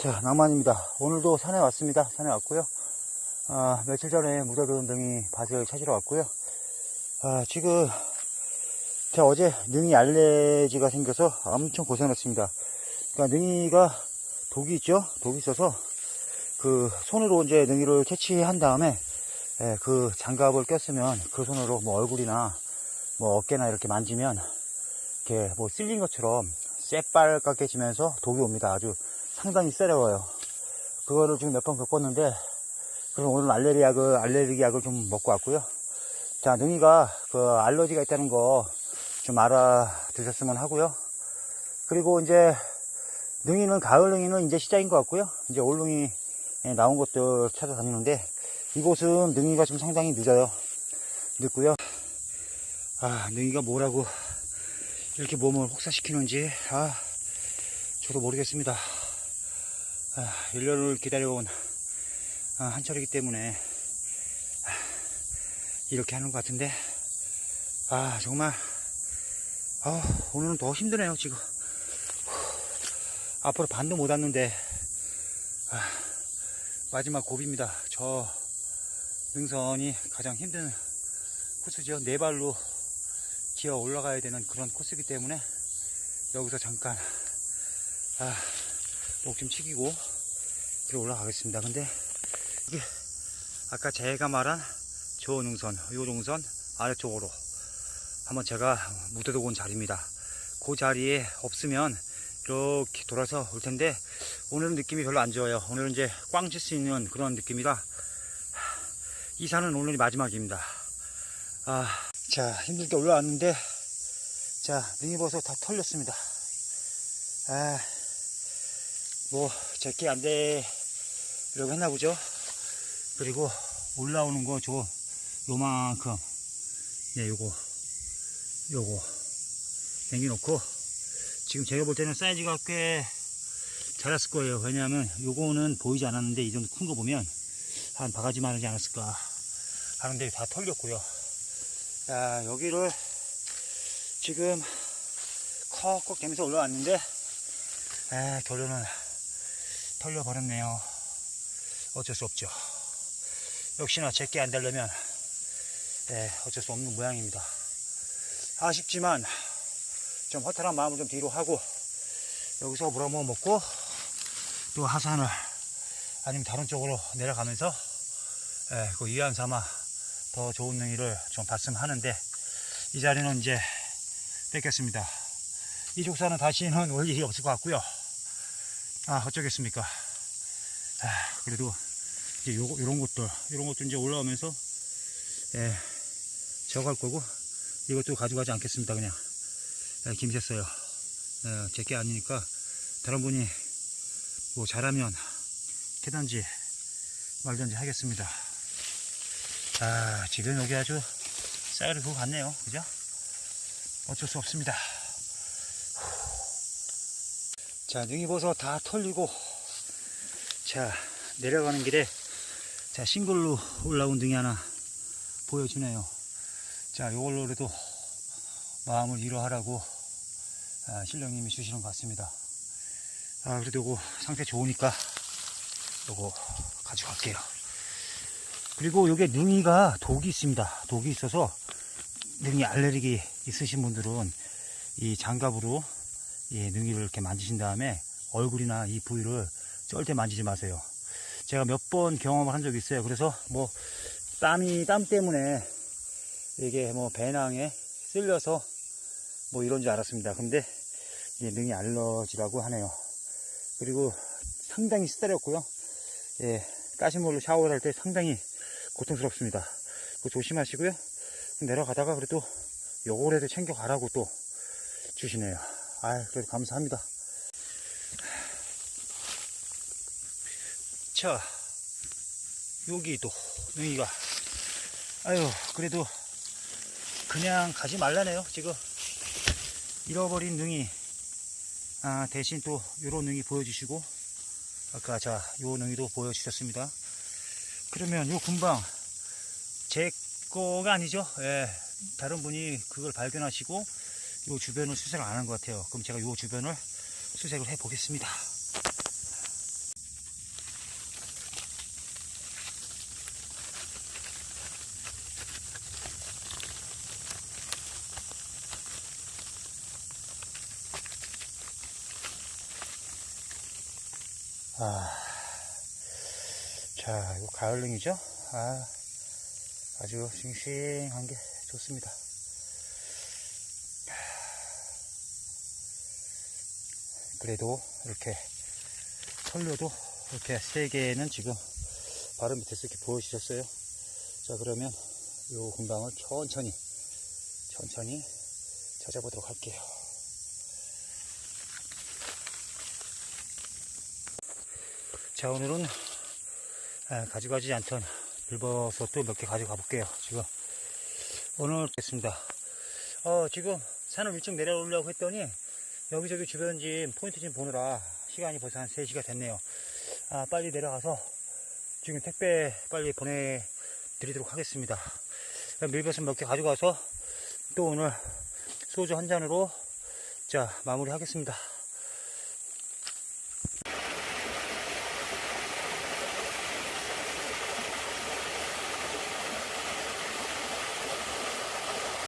자, 낭만입니다. 오늘도 산에 왔습니다. 산에 왔고요. 아, 며칠 전에 묻어둔 능이 밭을 찾으러 왔고요. 아, 지금 제가 어제 능이 알레르기가 생겨서 엄청 고생했습니다. 그러니까 능이가 독이 있죠? 독이 있어서 그 손으로 이제 능이를 채취한 다음에 예, 그 장갑을 꼈으면 그 손으로 뭐 얼굴이나 뭐 어깨나 이렇게 만지면 이렇게 뭐 쓸린 것처럼 새빨갛게 지면서 독이 옵니다. 아주 상당히 세려워요. 그거를 지금 몇 번 겪었는데, 그럼 오늘 알레르기 약을, 알레르기 약을 좀 먹고 왔고요. 자, 능이가 그 알러지가 있다는 거 좀 알아두셨으면 하고요. 그리고 이제 능이는, 가을 능이는 이제 시작인 것 같고요. 이제 올 능이 나온 것들 찾아다니는데, 이곳은 능이가 좀 상당히 늦어요. 늦고요. 아, 능이가 뭐라고 이렇게 몸을 혹사시키는지, 아, 저도 모르겠습니다. 아, 1년을 기다려온 아, 한철이기 때문에 아, 이렇게 하는 것 같은데 아 정말 아, 오늘은 더 힘드네요 지금. 후, 앞으로 반도 못 왔는데 아, 마지막 고비입니다. 저 능선이 가장 힘든 코스죠. 네 발로 기어 올라가야 되는 그런 코스이기 때문에 여기서 잠깐 아, 목 좀 치기고 그리고 올라가겠습니다. 근데 이게 아까 제가 말한 저 능선, 요 능선 아래쪽으로 한번 제가 묻어두고 온 자리입니다. 그 자리에 없으면 이렇게 돌아서 올 텐데 오늘은 느낌이 별로 안 좋아요. 오늘은 이제 꽝 칠 수 있는 그런 느낌이라 이 산은 오늘이 마지막입니다. 아, 자 힘들게 올라왔는데 자 능이버섯 다 털렸습니다. 아, 뭐 제게 안 되려고 했나 보죠. 그리고 올라오는 거 저 요만큼 예 요거 요거 남겨놓고 지금 제가 볼 때는 사이즈가 꽤 자랐을 거예요. 왜냐하면 요거는 보이지 않았는데 이 정도 큰 거 보면 한 바가지만 하지 않았을까 하는데 다 털렸고요. 자 여기를 지금 컥컥 대면서 올라왔는데 에, 결론은 털려버렸네요. 어쩔 수 없죠. 역시나 제게 안 되려면 에, 어쩔 수 없는 모양입니다. 아쉽지만 좀 허탈한 마음을 좀 뒤로 하고 여기서 물 한번 먹고 또 하산을 아니면 다른 쪽으로 내려가면서 에, 그 위안 삼아 더 좋은 능이를 좀 봤으면 하는데 이 자리는 이제 뺏겼습니다. 이쪽 산은 다시는 올 일이 없을 것 같고요. 아, 어쩌겠습니까. 아, 그래도 이제 요, 요런 것들, 요런 것도 이제 올라오면서, 예, 저갈 거고, 이것도 가져가지 않겠습니다, 그냥. 예, 김샜어요. 예, 제게 아니니까, 다른 분이 뭐 잘하면 캐든지 말든지 하겠습니다. 아, 지금 여기 아주 쌀을 그거 같네요. 그죠? 어쩔 수 없습니다. 자, 능이버섯 다 털리고, 자, 내려가는 길에, 자, 싱글로 올라온 등이 하나 보여주네요. 자, 요걸로라도 마음을 위로하라고, 아, 신령님이 주시는 것 같습니다. 아, 그래도 요거 상태 좋으니까, 요거 가져갈게요. 그리고 요게 능이가 독이 있습니다. 독이 있어서, 능이 알레르기 있으신 분들은 이 장갑으로 예, 능이를 이렇게 만지신 다음에 얼굴이나 이 부위를 절대 만지지 마세요. 제가 몇 번 경험을 한 적이 있어요. 그래서 뭐 땀이 땀 때문에 이게 뭐 배낭에 쓸려서 뭐 이런 줄 알았습니다. 근데 이게 능이 알러지라고 하네요. 그리고 상당히 쓰다렸고요. 예, 가시물로 샤워를 할 때 상당히 고통스럽습니다. 그거 조심하시고요. 내려가다가 그래도 요거라도 챙겨가라고 또 주시네요. 아, 그래도 감사합니다. 자, 여기도 능이가 아유, 그래도 그냥 가지 말라네요. 지금 잃어버린 능이 아, 대신 또 요런 능이 보여주시고 아까 자, 요 능이도 보여주셨습니다. 그러면 요 금방 제 거가 아니죠. 예, 다른 분이 그걸 발견하시고 요 주변을 수색을 안 한 것 같아요. 그럼 제가 요 주변을 수색을 해 보겠습니다. 아, 자, 이거 가을릉이죠? 아, 아주 싱싱한 게 좋습니다. 그래도 이렇게 털려도 이렇게 세 개는 지금 바로 밑에서 이렇게 보여주셨어요. 자, 그러면 요 금방을 천천히, 천천히 찾아보도록 할게요. 자, 오늘은 아, 가져가지 않던 빌버섯도 몇 개 가져가 볼게요. 지금 오늘 됐습니다. 어, 지금 산을 일찍 내려오려고 했더니 여기저기 주변 좀 포인트 좀 보느라 시간이 벌써 한 3시가 됐네요. 아, 빨리 내려가서 지금 택배 빨리 보내드리도록 하겠습니다. 밀버섯 몇개 가져가서 또 오늘 소주 한 잔으로 자 마무리 하겠습니다.